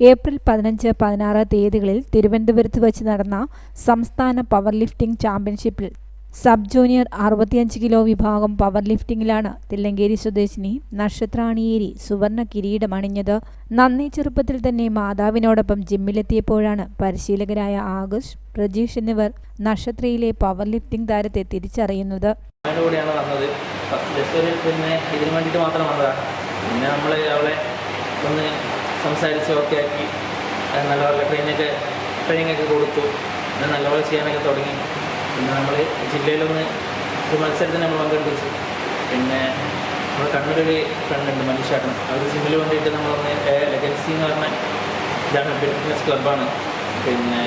April പതിനഞ്ച് പതിനാറ് തീയതികളിൽ തിരുവനന്തപുരത്ത് വച്ച് നടന്ന സംസ്ഥാന പവർ ലിഫ്റ്റിംഗ് ചാമ്പ്യൻഷിപ്പിൽ സബ് ജൂനിയർ അറുപത്തിയഞ്ച് കിലോ വിഭാഗം പവർ ലിഫ്റ്റിംഗിലാണ് തില്ലങ്കേരി സ്വദേശിനി നക്ഷത്രാണിയേരി സുവർണ കിരീടമണിഞ്ഞത് നന്നേ ചെറുപ്പത്തിൽ തന്നെ മാതാവിനോടൊപ്പം ജിമ്മിലെത്തിയപ്പോഴാണ് പരിശീലകരായ ആകുഷ് പ്രജീഷ് എന്നിവർ നക്ഷത്രയിലെ പവർ ലിഫ്റ്റിംഗ് താരത്തെ തിരിച്ചറിയുന്നത്. വന്നത്. പിന്നെ ഇതിനു വേണ്ടിയിട്ട് മാത്രം വന്നതാണ്. പിന്നെ നമ്മൾ അവളെ ഒന്ന് സംസാരിച്ച് ഓക്കെ ആക്കി. നല്ലപോലെ ട്രെയിനൊക്കെ ട്രെയിനിങ് ഒക്കെ കൊടുത്തു. പിന്നെ നല്ലപോലെ ചെയ്യാനൊക്കെ തുടങ്ങി. പിന്നെ നമ്മൾ ജില്ലയിലൊന്ന് ഒരു മത്സരത്തിന് നമ്മൾ പങ്കെടുപ്പിച്ചു. പിന്നെ നമ്മുടെ കണ്ണൂരൊരു ഫ്രണ്ട് മനുഷ്യട്ടൻ അവർ ജിമ്മിൽ വേണ്ടിയിട്ട് നമ്മളൊന്ന് ലെഗൻസി എന്ന് പറഞ്ഞ ഇതാണ് ഫിറ്റ്നസ് ക്ലബ്ബാണ് പിന്നെ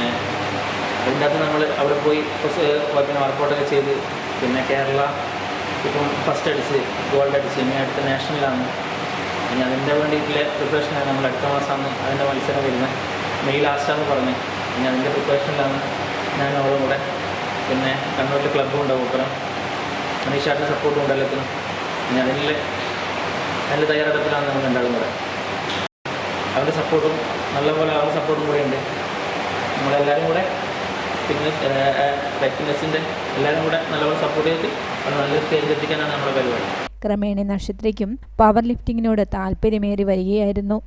അതിന്റെ അകത്ത് നമ്മൾ അവിടെ പോയി കുറച്ച് പിന്നെ വർക്കൗട്ടൊക്കെ ചെയ്ത്. പിന്നെ കേരള ഇപ്പം ഫസ്റ്റ് അടിച്ച് ഗോൾഡ് അടിച്ച്. ഇനി അടുത്ത നാഷണലാണ് ഇനി അതിന്റെ വേണ്ടിയിട്ടുള്ള പ്രിപ്പറേഷനാണ് നമ്മൾ അടുത്ത മാസമാണ് അതിന്റെ മത്സരം വരുന്നത്. മെയ് ലാസ്റ്റാന്ന് പറഞ്ഞ് ഇനി അതിന്റെ പ്രിപ്പറേഷനിലാണ് ഞാൻ അവളും കൂടെ പിന്നെ കണ്ണൂരിൽ ക്ലബ്ബും ഉണ്ടാവും ഒപ്പരം മനീഷാട്ടിന്റെ സപ്പോർട്ടും ഉണ്ട് എല്ലാത്തിനും. ഇനി അതിന്റെ നല്ല തയ്യാറെടുപ്പിലാണ് നമ്മൾ ഉണ്ടാവും കൂടെ അവരുടെ സപ്പോർട്ടും നല്ലപോലെ അവന്റെ സപ്പോർട്ടും കൂടെ ഉണ്ട്. നമ്മളെല്ലാവരും കൂടെ ഫിറ്റ്നസ് ഫിറ്റ്നസിന്റെ എല്ലാവരും കൂടെ നല്ലപോലെ സപ്പോർട്ട് ചെയ്തിട്ട് നല്ലൊരു സ്റ്റേജിൽ എത്തിക്കാനാണ് നമ്മുടെ പരിപാടി. ക്രമേണ നക്ഷത്രയ്ക്കും പവർ ലിഫ്റ്റിങ്ങിനോട് താല്പര്യമേറി വരികയായിരുന്നു.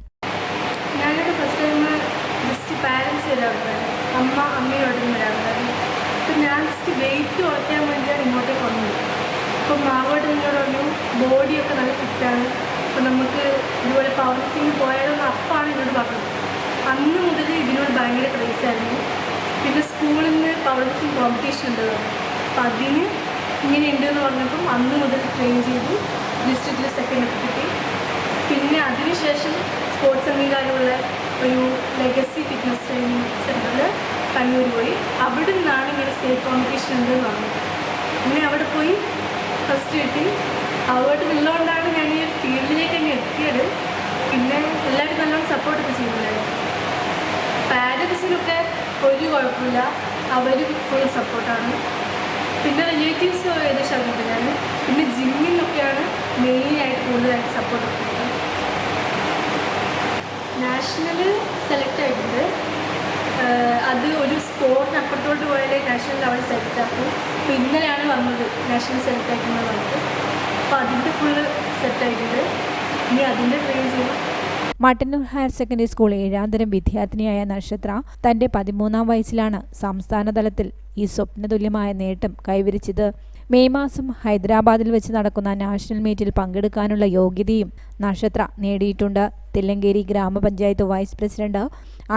അന്ന് മുതൽ ഇതിനോട് ഭയങ്കര ക്രേസ് ആയിരുന്നു. പിന്നെ സ്കൂളിൽ നിന്ന് പവർ ലിഫ്റ്റിംഗ് കോമ്പറ്റീഷൻ ഉണ്ട് അപ്പം അതിന് ഇങ്ങനെ ഉണ്ട് എന്ന് പറഞ്ഞപ്പം അന്ന് മുതൽ ട്രെയിൻ ചെയ്തു. ഡിസ്ട്രിക്റ്റിൽ സെക്കൻഡ് കിട്ടി. പിന്നെ അതിനുശേഷം സ്പോർട്സ് അംഗീകാരമുള്ള ഒരു ലെഗസി ഫിറ്റ്നസ് ട്രെയിനിങ് സെന്ററിൽ കണ്ണൂർ പോയി. അവിടെ നിന്നാണ് ഇങ്ങനെ സ്റ്റേറ്റ് കോമ്പറ്റീഷൻ ഉണ്ട് എന്ന് പറഞ്ഞത് പിന്നെ അവിടെ പോയി ഫസ്റ്റ് കിട്ടി. അവിടെ നിന്നുകൊണ്ടാണ് ഞാൻ ഈ ഫീൽഡിലേക്ക് തന്നെ എത്തിയത്. പിന്നെ എല്ലാവരും നല്ലോണം സപ്പോർട്ടൊക്കെ ചെയ്യുന്നുണ്ടായിരുന്നു പാരൻസിനൊക്കെ ഒരു കുഴപ്പമില്ല. അവരും ഫുൾ സപ്പോർട്ടാണ് പിന്നെ റിലേറ്റീവ്സ് ഏകദേശം അറിഞ്ഞിട്ടില്ലാണ് പിന്നെ ജിമ്മിലൊക്കെയാണ് മെയിനായിട്ട് കൂടുതലായിട്ട് സപ്പോർട്ട് കൊടുക്കുന്നത്. നാഷണൽ സെലക്ട് ആയിട്ടുണ്ട്. അത് ഒരു സ്പോർട്ടിന് അപ്പുറത്തോട്ട് പോയാലേ നാഷണൽ ലെവൽ സെലക്ട് ആക്കും. അപ്പോൾ ഇന്നലെയാണ് വന്നത് നാഷണൽ സെലക്ട് ആക്കുന്നത് വന്നത്. അപ്പോൾ അതിന്റെ ഫുള്ള് സെറ്റ് ആയിട്ടുണ്ട്. ഇനി അതിന്റെ ട്രെയിൻ ചെയ്യണം മട്ടന്നൂർ ഹയർ സെക്കൻഡറി സ്കൂൾ ഏഴാന്തരം വിദ്യാർത്ഥിനിയായ നക്ഷത്ര തന്റെ പതിമൂന്നാം വയസ്സിലാണ് സംസ്ഥാന തലത്തിൽ ഈ സ്വപ്നതുല്യമായ നേട്ടം കൈവരിച്ചത്. മെയ് മാസം ഹൈദരാബാദിൽ വെച്ച് നടക്കുന്ന നാഷണൽ മീറ്റിൽ പങ്കെടുക്കാനുള്ള യോഗ്യതയും നക്ഷത്ര നേടിയിട്ടുണ്ട്. തില്ലങ്കേരി ഗ്രാമപഞ്ചായത്ത് വൈസ് പ്രസിഡന്റ്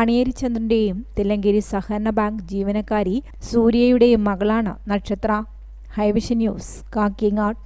അണിയേരി ചന്ദ്രന്റെയും തില്ലങ്കേരി സഹകരണ ബാങ്ക് ജീവനക്കാരി സൂര്യയുടെയും മകളാണ് നക്ഷത്ര. Highvision news Kakkingad.